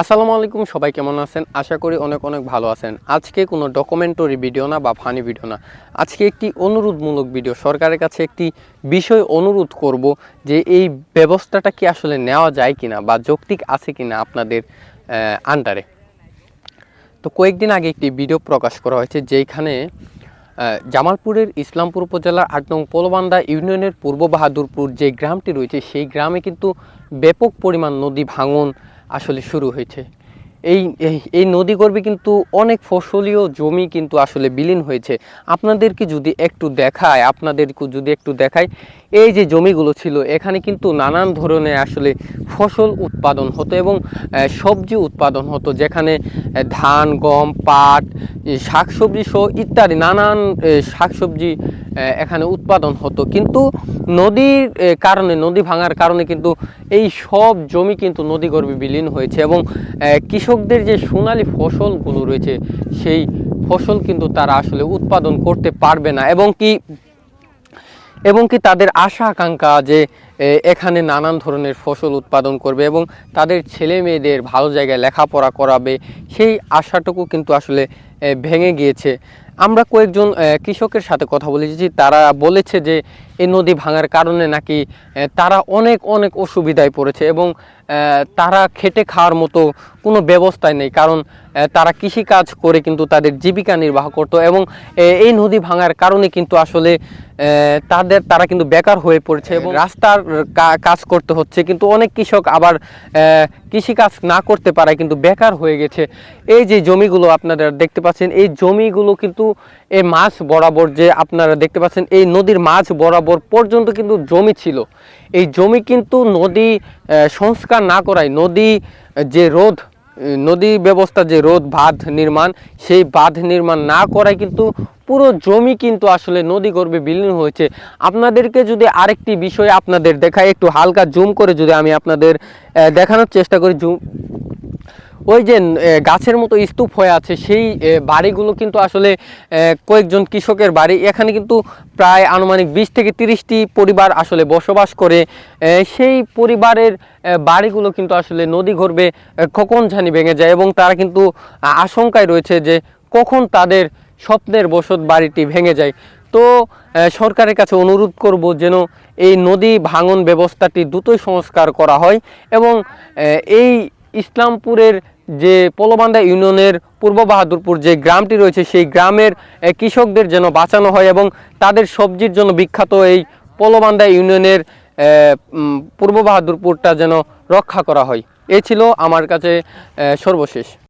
আসসালামু আলাইকুম, সবাই কেমন আছেন? আশা করি অনেক অনেক ভালো আছেন। আজকে কোনো ডকুমেন্টারি ভিডিও না বা ফানি ভিডিও না। আজকে একটি অনুরোধমূলক ভিডিও সরকারের কাছে একটি বিষয় অনুরোধ করব যে এই ব্যবস্থাটা কি আসলে নেওয়া যায় কিনা বা যৌক্তিক আছে কিনা আপনাদের আন্ডারে তো কয়েকদিন আগে একটি ভিডিও প্রকাশ করা হয়েছে যেখানে জামালপুরের ইসলামপুর উপজেলার আট নং পোলবান্দা ইউনিয়নের পূর্ব বাহাদুরপুর যে গ্রামটি রয়েছে, সেই গ্রামে কিন্তু ব্যাপক পরিমাণ নদী ভাঙন আসলে শুরু হয়েছে। এই এই- নদী গর্ভে কিন্তু অনেক ফসলীয় জমি কিন্তু আসলে বিলীন হয়েছে। আপনাদেরকে যদি একটু দেখায় আপনাদেরকে যদি একটু দেখায় এই যে জমিগুলো ছিল এখানে কিন্তু নানান ধরনের আসলে ফসল উৎপাদন হতো এবং সবজি উৎপাদন হতো যেখানে ধান গম পাট শাকসবজি সহ ইত্যাদি নানান শাকসবজি এখানে উৎপাদন হতো। কিন্তু নদীর কারণে নদী ভাঙার কারণে কিন্তু এই সব জমি কিন্তু নদী গর্ভে বিলীন হয়েছে এবং আহ, কৃষকদের যে সোনালী ফসলগুলো রয়েছে, সেই ফসল কিন্তু তারা আসলে উৎপাদন করতে পারবে না। এবং কি এবং কি তাদের আশা আকাঙ্ক্ষা যে এখানে নানান ধরনের ফসল উৎপাদন করবে এবং তাদের ছেলে মেয়েদের ভালো জায়গায় লেখাপড়া করাবে, সেই আশাটুকু কিন্তু আসলে ভেঙে গিয়েছে। আমরা কয়েকজন কৃষকের সাথে কথা বলেছি তারা বলেছে যে এই নদী ভাঙার কারণে নাকি তারা অনেক অনেক অসুবিধায় পড়েছে এবং তারা খেটে খাওয়ার মতো কোনো ব্যবস্থাই নেই। কারণ তারা কৃষিকাজ করে কিন্তু তাদের জীবিকা নির্বাহ করতো এবং এই নদী ভাঙার কারণে কিন্তু আসলে তাদের তারা কিন্তু বেকার হয়ে পড়ছে এবং রাস্তার কাজ করতে হচ্ছে। কিন্তু অনেক কৃষক আবার কৃষি কাজ না করতে পারায় কিন্তু বেকার হয়ে গেছে। এই যে জমিগুলো আপনারা দেখতে পাচ্ছেন এই জমিগুলো কিন্তু এই মাছ বরাবর যে আপনারা দেখতে পাচ্ছেন, এই নদীর মাছ বরাবর পর্যন্ত কিন্তু জমি ছিল। এই জমি কিন্তু নদী সংস্কার না করায়, নদী যে রোধ নদী ব্যবস্থা যে রোধ, বাঁধ নির্মাণ, সেই বাঁধ নির্মাণ না করায় কিন্তু পুরো জমি কিন্তু আসলে নদী গর্ভে বিলীন হয়েছে। আপনাদেরকে যদি আরেকটি বিষয় আপনাদের দেখায় একটু হালকা জুম করে যদি আমি আপনাদের দেখানোর চেষ্টা করি, জুম ওই যে গাছের মতো স্তূপ হয়ে আছে সেই বাড়িগুলো কিন্তু আসলে কয়েকজন কৃষকের বাড়ি। এখানে কিন্তু প্রায় আনুমানিক বিশ থেকে তিরিশটি পরিবার আসলে বসবাস করে। সেই পরিবারের বাড়িগুলো কিন্তু আসলে নদী আহ, কখন জানি ভেঙে যায় এবং তারা কিন্তু আশঙ্কায় রয়েছে যে কখন তাদের স্বপ্নের বসত বাড়িটি ভেঙে যায়। তো সরকারের কাছে অনুরোধ করব যেন এই নদী ভাঙন ব্যবস্থাটি দ্রুতই সংস্কার করা হয় এবং এই ইসলামপুরের যে পোলোবান্ধা ইউনিয়নের পূর্ব বাহাদুরপুর যে গ্রামটি রয়েছে, সেই গ্রামের কৃষকদের যেন বাঁচানো হয় এবং তাদের সবজির জন্য বিখ্যাত এই পোলোবান্ধা ইউনিয়নের পূর্ব বাহাদুরপুরটা যেন রক্ষা করা হয়। এ ছিল আমার কাছে সর্বশেষ।